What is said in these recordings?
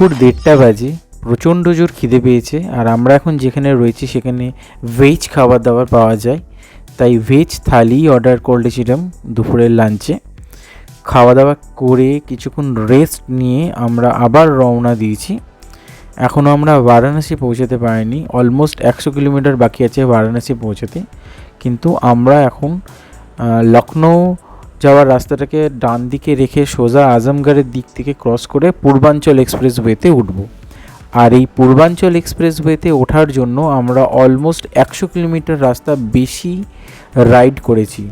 দুপুর দেড়টা বাজে, প্রচণ্ড জোর খিদে পেয়েছে, আর আমরা এখন যেখানে রয়েছি সেখানে ভেজ খাবার দাবার পাওয়া যায়। তাই ভেজ থালি অর্ডার করেছিলাম দুপুরের লাঞ্চে খাওয়া দাওয়া করে কিছুক্ষণ রেস্ট নিয়ে আমরা আবার রওনা দিয়েছি। এখনও আমরা বারাণসী পৌঁছাতে পারিনি অলমোস্ট একশো কিলোমিটার বাকি আছে বারাণসী পৌঁছাতে। কিন্তু আমরা এখন লখনৌ যাওয়ার রাস্তাটাকে ডান দিকে রেখে সোজা আজমগড়ের দিক থেকে ক্রস করে পূর্বাঞ্চল এক্সপ্রেসওয়েতে উঠব। আর এই পূর্বাঞ্চল এক্সপ্রেসওয়েতে ওঠার জন্য আমরা অলমোস্ট একশো কিলোমিটার রাস্তা বেশি রাইড করেছি।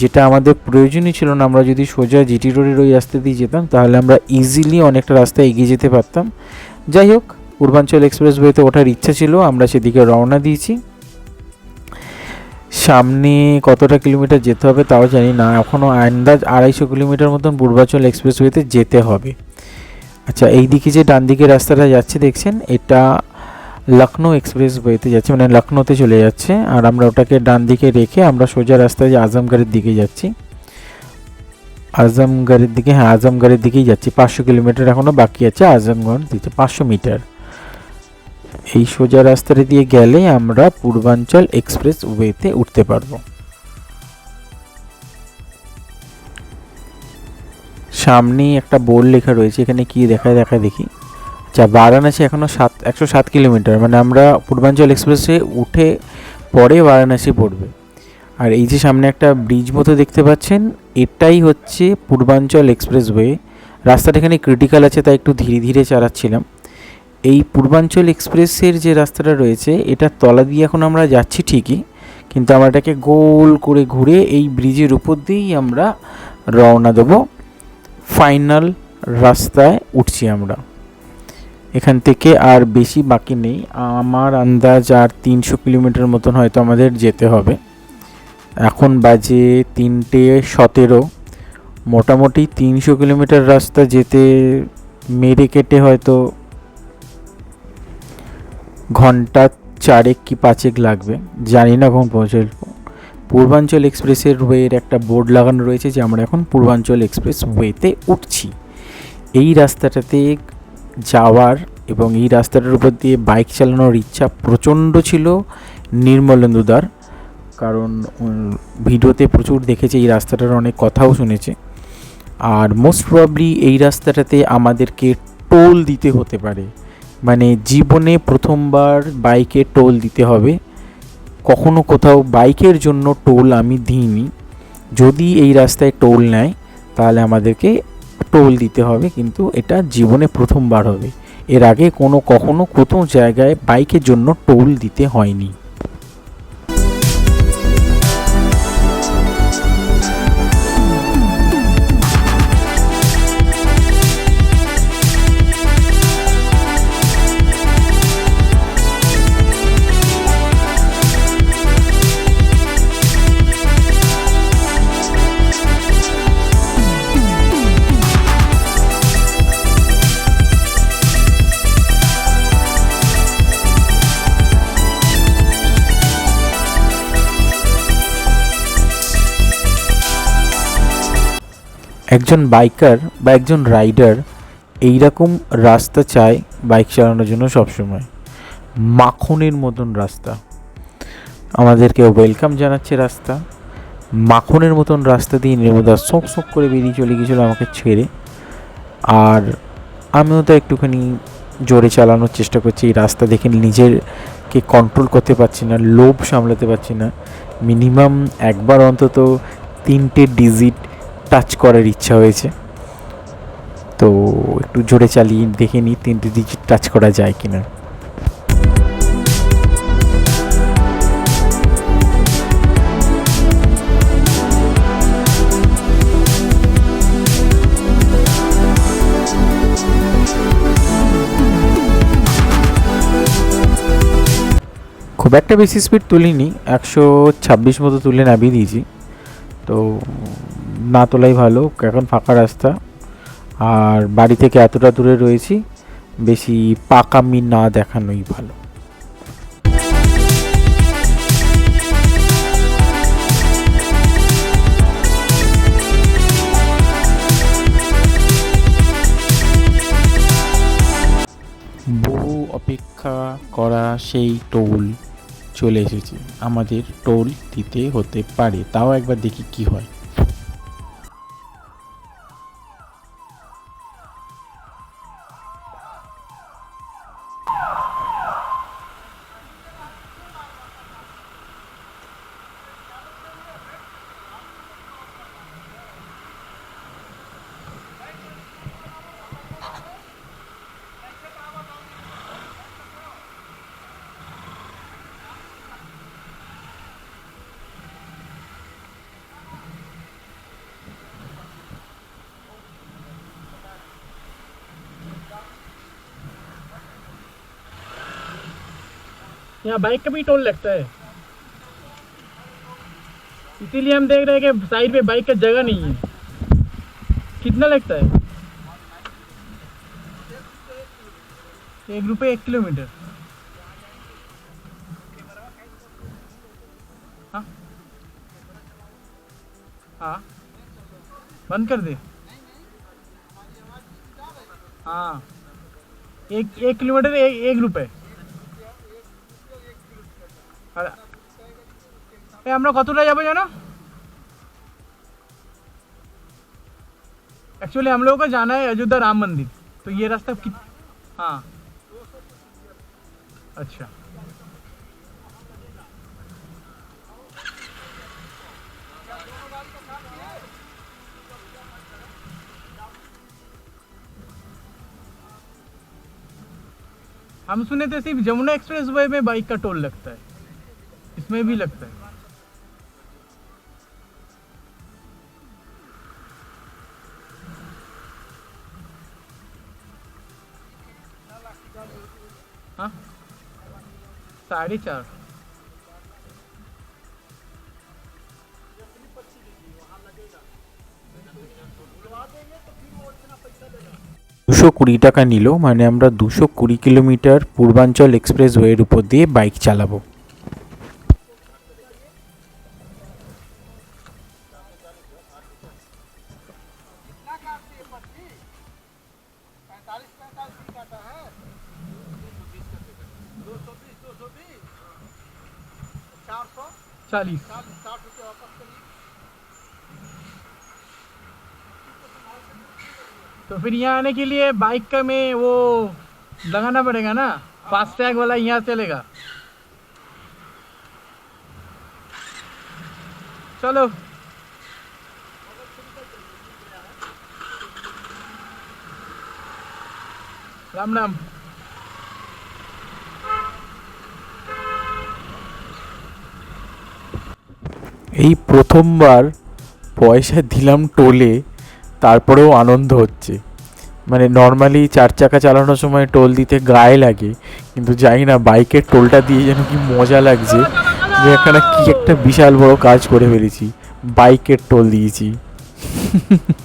যেটা আমাদের প্রয়োজনই ছিল না, আমরা যদি সোজা জিটি রোডের ওই রাস্তা দিয়ে যেতাম, তাহলে আমরা ইজিলি অনেকটা রাস্তা এগিয়ে যেতে পারতাম। যাই হোক, পূর্বাঞ্চল এক্সপ্রেসওয়েতে ওঠার ইচ্ছা ছিল, আমরা সেদিকে রওনা দিয়েছি। সামনে কতটা কিলোমিটার যেতে হবে তাও জানি না। এখনও আন্দাজ আড়াইশো কিলোমিটার মতন পূর্বাঞ্চল এক্সপ্রেসওয়েতে যেতে হবে। আচ্ছা এই দিকে যে ডান দিকে রাস্তাটা যাচ্ছে দেখছেন, এটা লখনৌ এক্সপ্রেসওয়েতে যাচ্ছে মানে লখনৌতে চলে যাচ্ছে। আর আমরা ওটাকে ডান দিকে রেখে আমরা সোজা রাস্তায় যে আজমগড়ের দিকে যাচ্ছি। আজমগড়ের দিকে হ্যাঁ আজমগড়ের দিকেই যাচ্ছি। পাঁচশো কিলোমিটার এখনও বাকি আছে আজমগড় দিতে পাঁচশো মিটার। এই সোজা রাস্তাটা দিয়ে গেলে আমরা পূর্বাঞ্চল এক্সপ্রেস ওয়েতে উঠতে পারব। সামনেই একটা বোর্ড লেখা রয়েছে, এখানে কি দেখায় দেখা দেখি। আচ্ছা বারাণসী এখনও সাত, একশো সাত কিলোমিটার মানে আমরা পূর্বাঞ্চল এক্সপ্রেসে উঠে পরে বারাণসী পড়বে। আর এই যে সামনে একটা ব্রিজ মতো দেখতে পাচ্ছেন, এটাই হচ্ছে পূর্বাঞ্চল এক্সপ্রেসওয়ে রাস্তাটা এখানে ক্রিটিক্যাল আছে, তাই একটু ধীরে ধীরে চালাচ্ছিলাম। এই পূর্বাঞ্চল এক্সপ্রেসের যে রাস্তাটা রয়েছে এটার তলা দিয়ে এখন আমরা যাচ্ছি ঠিকই, কিন্তু আমরা এটাকে গোল করে ঘুরে এই ব্রিজের উপর দিয়েই আমরা রওনা দেবো। ফাইনাল রাস্তায় উঠছি আমরা। এখান থেকে আর বেশি বাকি নেই। আমার আন্দাজ আর তিনশো কিলোমিটার মতন হয়তো আমাদের যেতে হবে। এখন বাজে তিনটে সতেরো। মোটামুটি তিনশো কিলোমিটার রাস্তা যেতে মেরে কেটে হয়তো ঘণ্টা চারেক কি পাঁচেক লাগবে? জানি না কখন পৌঁছাব পূর্বাঞ্চল এক্সপ্রেসের ওয়ের একটা বোর্ড লাগানো রয়েছে যে আমরা এখন পূর্বাঞ্চল এক্সপ্রেস ওয়েতে উঠছি। এই রাস্তাটাতে যাওয়ার এবং এই রাস্তাটার উপর দিয়ে বাইক চালানোর ইচ্ছা প্রচণ্ড ছিল নির্মলেন্দুদার কারণ ভিডিওতে প্রচুর দেখেছে এই রাস্তাটার অনেক কথাও শুনেছে। আর মোস্ট প্রবলি এই রাস্তাটাতে আমাদেরকে টোল দিতে হতে পারে। মানে জীবনে প্রথমবার বাইকে টোল দিতে হবে। কখনো কোথাও বাইকের জন্য টোল আমি দিইনি। যদি এই রাস্তায় টোল নেয়, তাহলে আমাদেরকে টোল দিতে হবে, কিন্তু এটা জীবনে প্রথমবার হবে। এর আগে কোনো কখনো কোথাও জায়গায় বাইকের জন্য টোল দিতে হয়নি। একজন বাইকার বা একজন রাইডার এই রকম রাস্তা চায় বাইক চালানোর জন্য সবসময়। মাখনের মতন রাস্তা। আমাদেরকে ওয়েলকাম জানাচ্ছে রাস্তা। মাখনের মতন রাস্তা দিয়ে নির্মদা সোঁক সোঁক করে বেরিয়ে চলে গিয়েছিল আমাকে ছেড়ে। আর আমিও তো একটুখানি জোরে চালানোর চেষ্টা করছি, এই রাস্তা দেখে নিজেরকে কন্ট্রোল করতে পারছি না, লোভ সামলাতে পারছি না। মিনিমাম একবার অন্তত তিনটে ডিজিট টাচ করার ইচ্ছা হয়েছে। তো একটু জোরে চালিয়ে দেখে নিই তিনটে ডিজিট টাচ করা যায় কিনা। খুব একটা বেশি স্পিড তুলিনি, একশো ছাব্বিশ মতো তুলে নামিয়ে দিয়েছি। তো না তোলাই ভালো, এখন ফাঁকা রাস্তা। আর বাড়ি থেকে এতটা দূরে রয়েছি, বেশি পাকামি না দেখানোই ভালো। বহু অপেক্ষা করা সেই টোল চলে এসেছে। আমাদের টোল দিতে হতে পারে, তাও একবার দেখি কি হয়। यहाँ बाइक का भी टोल लगता है। इसीलिए हम देख रहे हैं कि साइड पे बाइक का जगह नहीं है। कितना लगता है? एक रुपये एक किलोमीटर। हाँ? हाँ? बंद कर दे। हाँ। एक एक किलोमीटर एक, एक रुपये আর এ আমরা কতটা যাবো জানো एक्चुअली हम लोगों को जाना है अयोध्या राम मंदिर तो ये रास्ता कि हाँ अच्छा हम सुने थे सिर्फ जमुना एक्सप्रेस वे में बाइक का टोल लगता है इसमें भी लगता है हाँ साढ़े चार দুশো কুড়ি টাকা নিল মানে আমরা দুশো কুড়ি কিলোমিটার পূর্বাঞ্চল এক্সপ্রেস ওয়ের উপর দিয়ে বাইক চালাবো चालीस। तो फिर यहाँ आने के लिए बाइक का में वो लगाना पड़ेगा ना? फास्टैग वाला यहाँ चलेगा। चलो। राम राम। এই প্রথমবার পয়সা দিলাম টোলে, তারপরেও আনন্দ হচ্ছে। মানে নর্মালি চার চাকা চালানোর সময় টোল দিতে গায়ে লাগে, কিন্তু জানি না বাইকের টোলটা দিয়ে যেন কি মজা লাগছে, যে এখানে কি একটা বিশাল বড় কাজ করে ফেলেছি, বাইকের টোল দিয়েছি।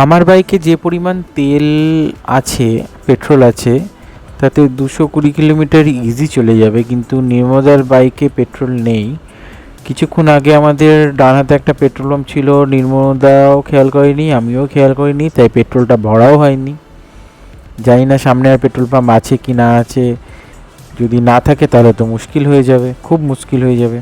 আমার বাইকে যে পরিমাণ তেল আছে, পেট্রোল আছে, তাতে দুশো কুড়ি কিলোমিটার ইজি চলে যাবে, কিন্তু নির্মদার বাইকে পেট্রোল নেই। কিছুক্ষণ আগে আমাদের ডান হাতে একটা পেট্রোল পাম্প ছিল, নির্মদাও খেয়াল করেনি, আমিও খেয়াল করিনি, তাই পেট্রোলটা ভরাও হয়নি। জানি না সামনে আর পেট্রোল পাম্প আছে কি না আছে, যদি না থাকে তাহলে তো মুশকিল হয়ে যাবে, খুব মুশকিল হয়ে যাবে।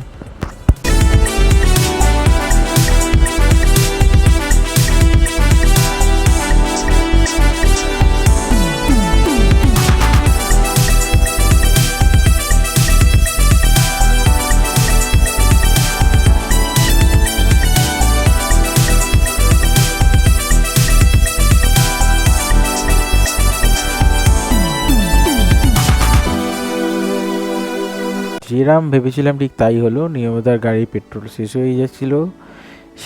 যেরাম ভেবেছিলাম ঠিক তাই হলো নিয়মতার গাড়ির পেট্রোল শেষ হয়ে যাচ্ছিল।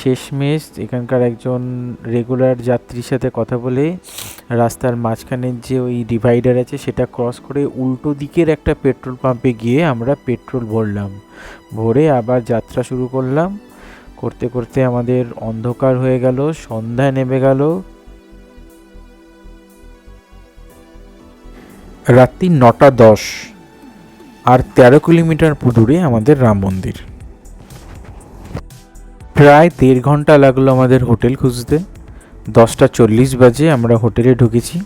শেষমেশ এখানকার একজন রেগুলার যাত্রীর সাথে কথা বলে রাস্তার মাঝখানের যে ওই ডিভাইডার আছে সেটা ক্রস করে উল্টো দিকের একটা পেট্রোল পাম্পে গিয়ে আমরা পেট্রোল ভরলাম। ভরে আবার যাত্রা শুরু করলাম। করতে করতে আমাদের অন্ধকার হয়ে গেল সন্ধ্যা নেমে গেল। রাত্রি নটা দশ। আর তেরো কিলোমিটার দূরে আমাদের রাম মন্দির। প্রায় দেড় ঘণ্টা লাগল আমাদের হোটেল খুঁজতে। দশটা চল্লিশ বাজে আমরা হোটেলে ঢুকেছি।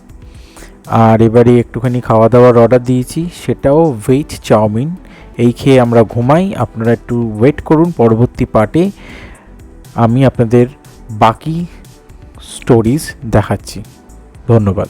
আর এবারে একটুখানি খাওয়া দাওয়ার অর্ডার দিয়েছি, সেটাও ভেজ চাউমিন। এই খেয়ে আমরা ঘুমাই, আপনারা একটু ওয়েট করুন, পরবর্তী পার্টে আমি আপনাদের বাকি স্টোরিজ দেখাচ্ছি। ধন্যবাদ।